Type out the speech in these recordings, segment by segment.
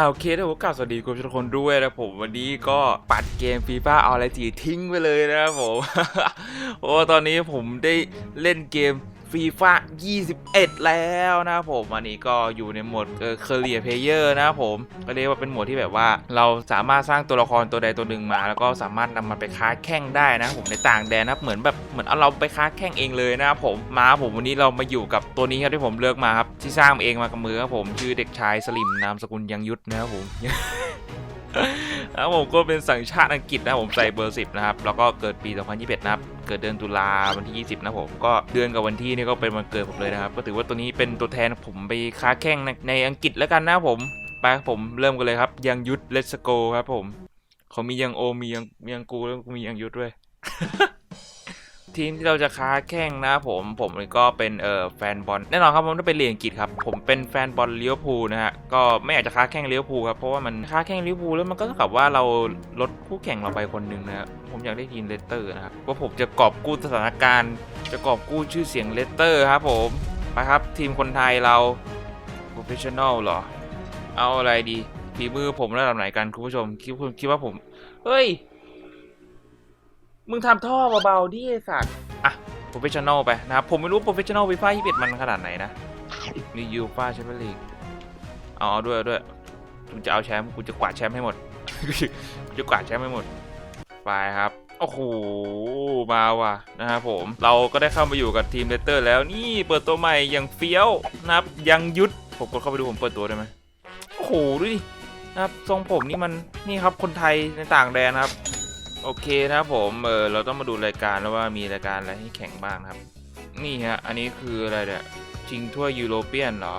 อาโอเคทุกคนสวัสดีคุณทุกคนด้วยนะผมวันนี้ก็ปัดเกมฟีฟ่าเอาอะไรจีทิ้งไปเลยนะครับผม โอ้ตอนนี้ผมได้เล่นเกม ฟีฟ่า21 แล้วนะครับผม อันนี้ก็อยู่ในโหมดเออเคเรียเพเยอร์นะครับผม ก็เรียกว่าเป็นโหมดที่แบบว่า เราสามารถสร้างตัวละครตัวใดตัวหนึ่งมา แล้วก็สามารถนำมันไปค้าแข่งได้นะครับผมในต่างแดนนะครับเหมือนแบบเหมือนเอาเราไปค้าแข่งเองเลยนะครับผมมาครับผมวันนี้เรามาอยู่กับตัวนี้ครับที่ผมเลือกมาครับที่สร้างเองมากับมือครับผมชื่อเด็กชายสลิมนามสกุลยังยุทธนะครับผม แล้วผมก็เป็นสัญชาติอังกฤษนะผมใส่เบอร์ 10 นะครับ แล้วก็เกิดปี 2021 นะครับ เกิดเดือนตุลาวันที่ 20 นะผม ก็เดือนกับวันที่นี่ก็เป็นวันเกิดผมเลยนะครับ ก็ถือว่าตัวนี้เป็นตัวแทนผมไปค้าแข่งในอังกฤษแล้วกันนะผมไปผมเริ่มกันเลยครับ ยังยุทธเลสโกครับผมเขามียังโอมียังมียังกูแล้วก็มียังยุทธด้วย ทีมที่เราจะค้าแข่งนะผมผมก็เป็นเอ่อแฟนบอลแน่นอนครับผมต้องเป็นเลียงกฤษครับผมเป็นแฟนบอลเลี้ยวภูนะฮะก็ไม่อยากจะค้าแข่งเลี้ยวภูครับเพราะว่ามันค้าแข่งเลี้ยวภูแล้วมันก็เท่ากับว่าเราลดคู่แข่งเราไปคนหนึ่งนะครับผมอยากได้ทีมเลสเตอร์นะครับว่าผมจะกอบกู้สถานการณ์ จะกอบกู้ชื่อเสียงเลสเตอร์ครับผมไปครับทีมคนไทยเรา professional เหรอ เอาอะไรดีฝีมือผมระดับไหนกันคุณผู้ชมคิดคุณคิดว่าผมเฮ้ย มึงทำท่อเบาๆดิไอ้สัตว์อะโปรเฟชชั่นอลไปนะครับ ผมไม่รู้โปรเฟชชั่นอลวีฟ่า21มันขนาดไหนนะมียูฟ่าแชมเปี้ยนลีกเอาเอาด้วยเอาด้วยกูจะเอาแชมป์กูจะกวาดแชมป์ให้หมดกูจะกวาดแชมป์ให้หมดไปครับโอ้โหมาว่ะนะครับผมเราก็ได้เข้ามาอยู่กับทีมเลสเตอร์ แล้วนี่เปิดตัวใหม่อย่างเฟี้ยวนะครับยังยุดผมกดเข้าไปดูผมเปิดตัวได้ไหมโอ้โหดูดินะครับทรงผมนี่มันนี่ครับคนไทยในต่างแดนครับ โอเคนะครับผมเออเราต้องมาดูรายการแล้วว่ามีรายการอะไรให้แข่งบ้างครับ นี่ฮะอันนี้คืออะไรเนี่ยชิงถ้วยยูโรเปียนเหรอ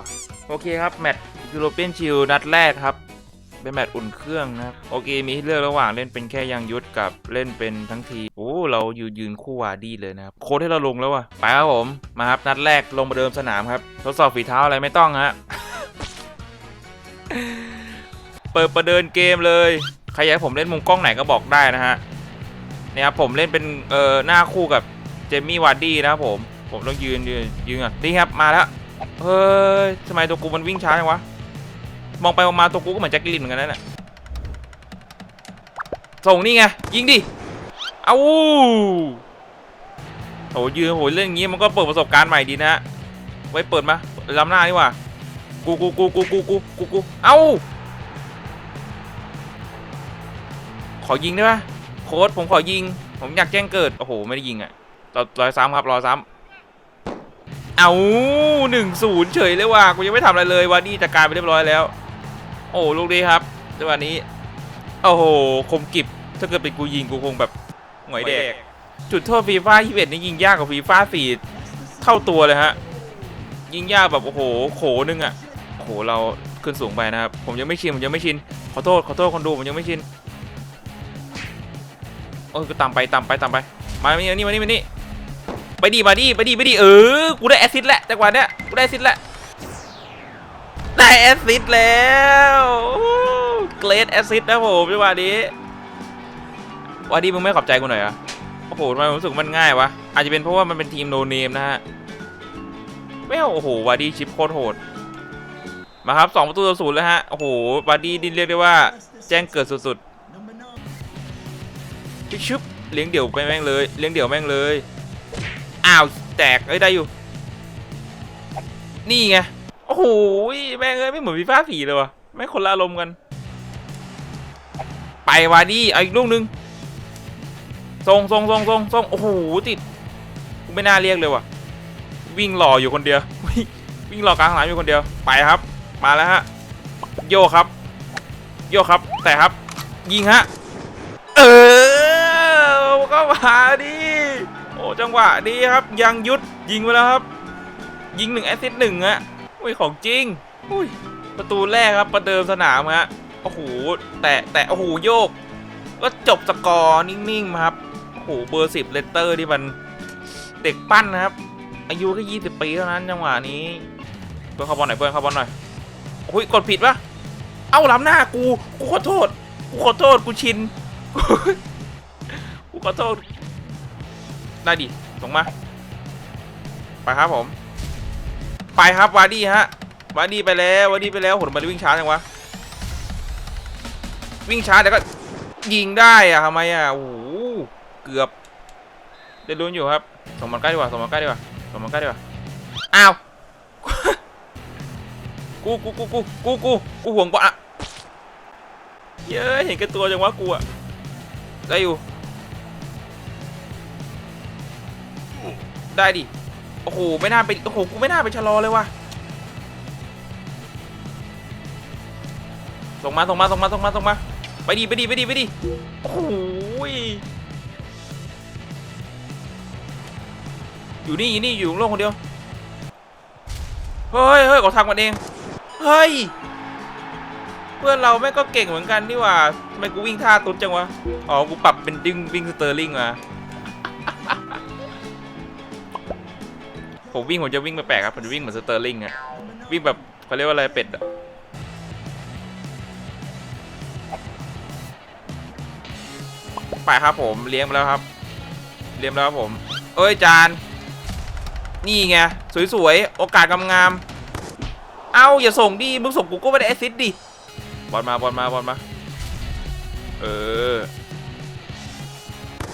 โอเคครับแมตช์ยูโรเปียนชิลนัดแรกครับ เป็นแมตช์อุ่นเครื่องนะครับโอเคมีให้เลือกระหว่างเล่นเป็นแค่ยังยุทธกับเล่นเป็นทั้งทีโอ้เราอยู่ยืนคู่วารีเลยนะครับโค้ดให้เราลงแล้วว่ะไปครับผมมาครับนัดแรกลงมาเดิมสนามครับ ทดสอบฝีเท้าอะไรไม่ต้องฮะเปิดประเดินเกมเลยใครอยากผมเล่นมุมกล้องไหนก็บอกได้นะฮะ นี่ยครับผมเล่นเป็นเอ่อหน้าคู่กับเจมี่วาร์ดี้นะครับผมผมต้องยืนยืนยืนอะนี่ครับมาแล้วเฮ้ยทำไมตัวกูมันวิ่งช้าจังวะมองไปมองมาตัวกูก็เหมือนแจ็คกิลินเหมือนกันนั่นแหละส่งนี่ไงยิงดิเอาโหยืนโหเล่นอย่างงี้มันก็เปิดประสบการณ์ใหม่ดีนะฮะไว้เปิดมาล้ำหน้าดีกว่ากูกูกูกูกูกูกูกูเอ้าขอยิงได้ปะ ค้ดผมขอยิง ผมอยากแจ้งเกิด โอ้โห ไม่ได้ยิงอะรอรอยซ้ำครับรอยซ้ำเอาหนึ่งศูนย์เฉยเลยว่ะกูยังไม่ทำอะไรเลยวาดี้จัดการไปเรียบร้อยแล้ว โอ้ลูกดีครับจังหวะนี้โอ้โหคมกิบถ้าเกิดเป็นกูยิงกูคงแบบหงอยแดกจุดโทษฟีฟ่า21นี่ยิงยากกว่าฟีฟ่า4เท่าตัวเลยฮะยิงยากแบบโอ้โหโขนึงอะโอ้โหเราขึ้นสูงไปนะครับผมยังไม่ชินผมยังไม่ชินขอโทษขอโทษคนดูผมยังไม่ชิน โอ้ยก็ตามไปตามไปตามไป มานี่มานี่มานี่มานี่ไปดีมาดิไปดีไปดีเออ กูได้แอสซิสต์แล้วจังหวะเนี้ย กูได้แอสซิสต์แล้ว ได้แอสซิสต์แล้วเกรดแอสซิสนะผมจังหวะนี้วาดีมึงไม่ขอบใจกูหน่อยอะโอ้โหทำไมรู้สึกมันง่ายวะ อาจจะเป็นเพราะว่ามันเป็นทีมโนเนมนะฮะไม่โอ้โหวาดีชิปโคตรโหด มาครับสองประตูต่อศูนย์แล้วฮะ โอ้โหวาดีดินเรียกได้ว่า แจ้งเกิดสุดๆ ชึบเลี้ยงเดี่ยวไปแม่งเลยเลี้ยงเดี่ยวแม่งเลยอ้าวแตกเอ้ยได้อยู่ นี่ไงโอ้โหแม่งเอ้ยไม่เหมือนฟีฟ่าผีเลยวะแม่งคนละอารมณ์กัน ไปวาดีเอาอีกลูกหนึงทรงทรงทรงทรงทรงโอ้โหติดกูไม่น่าเรียกเลยว่ะ วิ่งหล่ออยู่คนเดียว วิ่งหล่อกลางสนามอยู่คนเดียว ไปครับ มาแล้วฮะ โยครับ โยครับ แต่ครับ ยิงฮะ ก็มาดิโอ้จังหวะดีครับ ยังยุดยิงไปแล้วครับ ยิงหนึ่งแอสซิสหนึ่งอะอุ้ยของจริงอุ้ยประตูแรกครับประเดิมสนามฮะโอ้โหแต่แต่โอ้โหโยก ก็จบสกอร์นิ่งๆมาครับโอ้โหเบอร์สิบเลตเตอร์ที่มันเด็กปั้นนะครับ อายุแค่ยี่สิบปีเท่านั้นจังหวะนี้เพื่อนเข้าบอลหน่อยเพื่อนเข้าบอลหน่อยโอ้ยกดผิดปะเอ้าล้ำหน้ากูกูขอโทษกูขอโทษกูชิน ขอโทษ ได้ดิส่งมา ไปครับผม ไปครับวาร์ดี้ฮะ วาร์ดี้ไปแล้ววาร์ดี้ไปแล้วโหทำไมวิ่งช้าจังวะ วิ่งช้าแต่ก็ยิงได้อะทำไมอะโอ้โหเกือบ ได้ลุ้นอยู่ครับ ส่งมันใกล้ดีกว่า ส่งมันใกล้ดีกว่า ส่งมันใกล้ดีกว่า อ้าว กูกูกูกูกูกูกูห่วงกว่าอะเย้เห็นแกันตัวจังวะกูอะได้อยู่ ได้ดิ โอ้โห ไม่น่าไป โอ้โห กูไม่น่าไปชะลอเลยว่ะ ส่งมา ส่งมา ส่งมา ส่งมา ส่งมา ไปดิ ไปดิ ไปดิ ไปดิ โอ้โหยอยู่นี่ อยู่นี่ อยู่โลกคนเดียว เฮ้ยเฮ้ยขอทำกันเอง เฮ้ย เพื่อนเราแม่งก็เก่งเหมือนกันนี่ว่าทำไมกูวิ่งท่าตุ๊ดจังวะ อ๋อ กูปรับเป็นดิ้งวิ่งสเตอร์ลิงมา ผมวิ่งผมจะวิ่งแปลกๆครับผมจะวิ่งเหมือนสเตอร์ลิงอะวิ่งแบบเขาเรียกว่าอะไรเป็ดอะไปครับผมเลี้ยงมาแล้วครับเลี้ยงแล้วครับผม เอ้ยจานนี่ไงสวยๆโอกาสงามๆเอ้าอย่าส่งดิมึงส่งกูก็ไม่ได้แอซิสต์ดิบอลมาบอลมาบอลมาเออ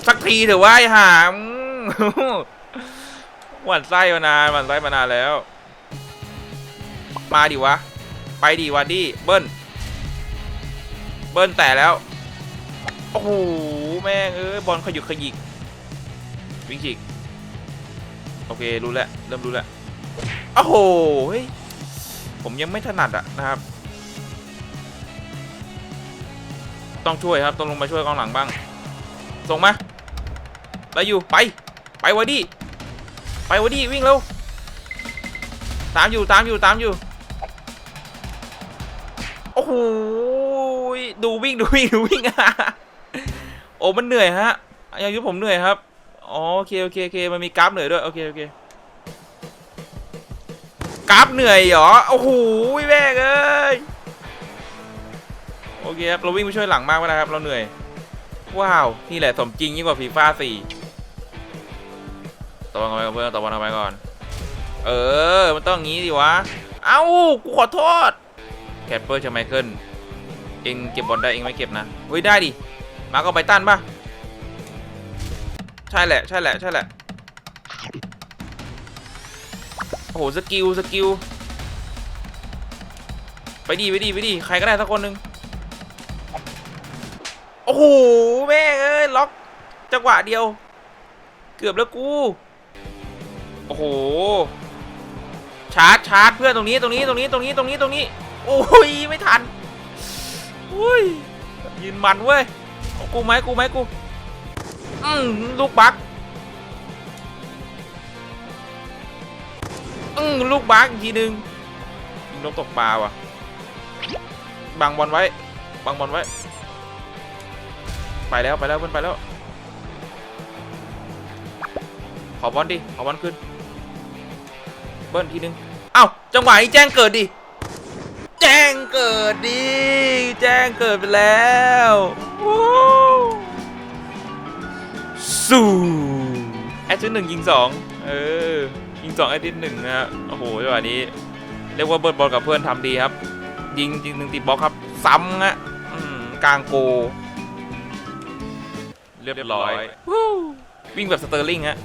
สักทีเถอะว่าไอ้หาม หวั่นไส้มานานหวั่นไส้มานานแล้ว มาดิวะ ไปดิวะดิเบิ้ลเบิ้ลแต่แล้ว โอ้โห แม่งเอ้ยบอลขยุกขยิกวิ่งฉีกโอเค รู้แล้ว เริ่มรู้แล้ว โอ้โห เฮ้ย ผมยังไม่ถนัดอะนะครับ ต้องช่วยครับ ต้องลงมาช่วยกองหลังบ้าง ส่งมาไปอยู่ ไป ไปวะดิ ไปวะดิวิ่งเร็วตามอยู่ตามอยู่ตามอยู่โอ้โหดูวิ่งดูวิ่งดูวิ่งโอ้มันเหนื่อยฮะอย่างที่ผมเหนื่อยครับอ๋อโอเคโอเคโอเคมันมีกราฟเหนื่อยด้วยโอเคโอเคกราฟเหนื่อยเหรอโอ้โหแม่เอ้ยโอเคครับเราวิ่งไปช่วยหลังมากแล้วนะครับเราเหนื่อยว้าวนี่แหละสมจริงยิ่งกว่าฟีฟ่าสี่ ตะวันเอาไว้ก่อนเพื่อนตะวันเอาไว้ก่อน เออ มันต้องงี้ดิวะ เอ้า กูขอโทษ แคปเปอร์จะไมเคิล เองเก็บบอลได้เองไม่เก็บนะ เฮ้ยได้ดิ มาก็ไปตันป่ะ ใช่แหละ ใช่แหละ ใช่แหละ โอ้โห สกิล สกิล ไปดีไปดีไปดีใครก็ได้สักคนหนึ่งโอ้โห แม่เอ้ย ล็อก จังหวะเดียว เกือบแล้วกู โอ้โห ชาร์จชาร์จเพื่อนตรงนี้ตรงนี้ตรงนี้ตรงนี้ตรงนี้ตรงนี้ โอ้ยไม่ทันอุ้ยยืนมันเว้ย กูไหมกูไหมกู อืมลูกบักอืมลูกบักอีกทีหนึ่งยิงนกตกปลาว่ะ บังบอลไว้ บังบอลไว้ ไปแล้วไปแล้วเพื่อนไปแล้ว ขอบอลดิ ขอบอลขึ้น บิ้ลทีนึงเอ้าจังหวะนี้แจ้งเกิดดิ แจ้งเกิดดิ แจ้งเกิดไปแล้วสู้แอดชิ้นหนึ่งยิงสองเออ ยิงสองแอดชิ้นหนึ่งนะฮะโอ้โหจังหวะนี้ เรียกว่าเบิร์ดบอลกับเพื่อนทำดีครับ ยิงยิงหนึ่งติดบล็อกครับ ซ้ำฮะกลางโก เรียบร้อย วิ่งแบบสเตอร์ลิงฮะ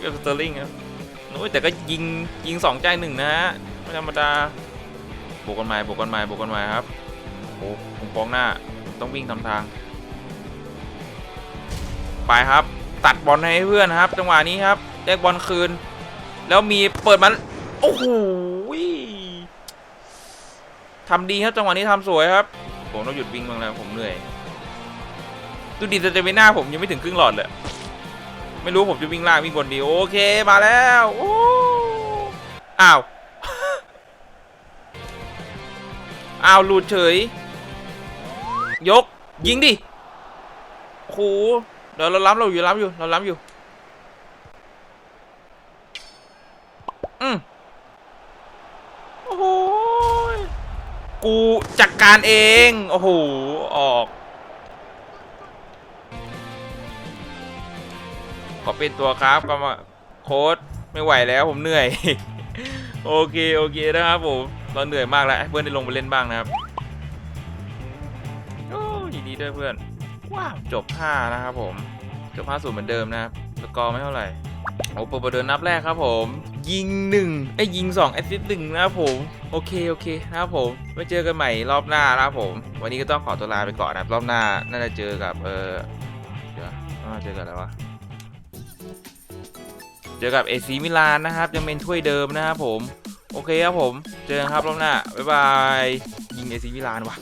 แบบสเตอร์ลิงครับ โอ้ยแต่ก็ยิงยิงสองใจหนึ่งนะฮะไม่ธรรมดาบวกกันใหม่บวกกันใหม่บวกกันใหม่ครับโอ้ผมฟ้องหน้าต้องวิ่งทำทาง ไปครับ ตัดบอลให้เพื่อนครับ จังหวะนี้ครับได้บอลคืน แล้วมีเปิดมันโอ้โหทำดีครับจังหวะนี้ทำสวยครับ ผมต้องหยุดวิ่งบ้างแล้วผมเหนื่อยดูดิสเตมิน่าผมยังไม่ถึงครึ่งหลอดเลย ไม่รู้ผมจะวิ่งล่างวิ่งบนดีโอเคมาแล้วอ้าวอ้าวหลุดเฉย ยกยิงดิโอ้โหเดี๋ยวเราล้ำเราอยู่ล้ำอยู่เราล้ำอยู่อืมโอ้โหกูจัดการเอง โอ้โห ออก อเป็นตัวครับก็มาโค้ดไม่ไหวแล้วผมเหนื่อย โอเคโอเคนะครับผมเราเหนื่อยมากแล้วเพื่อนได้ลงไปเล่นบ้างนะครับดีด้วยเพื่อนว้าวจบ5นะครับผมจบ5สูนเหมือนเดิมนะครับสกอร์ไม่เท่าไหร่โอ้เปิดประเดินนับแรกครับผม ยิง1ไอ้ยิง2แอสซิสต์หนึ่งนะครับผม โอเคโอเคนะครับผมไว้เจอกันใหม่รอบหน้านะครับผม วันนี้ก็ต้องขอตัวลาไปก่อนนะครับรอบหน้าน่าจะเจอกับเออเดี๋ยวน่าจะเจอกับอะไรวะ เจอกับเอซีมิลานนะครับ ยังเป็นถ้วยเดิมนะครับผม โอเคครับผม เจอกันครับรอบหน้า บ๊ายบาย ยิงเอซีมิลานว่ะ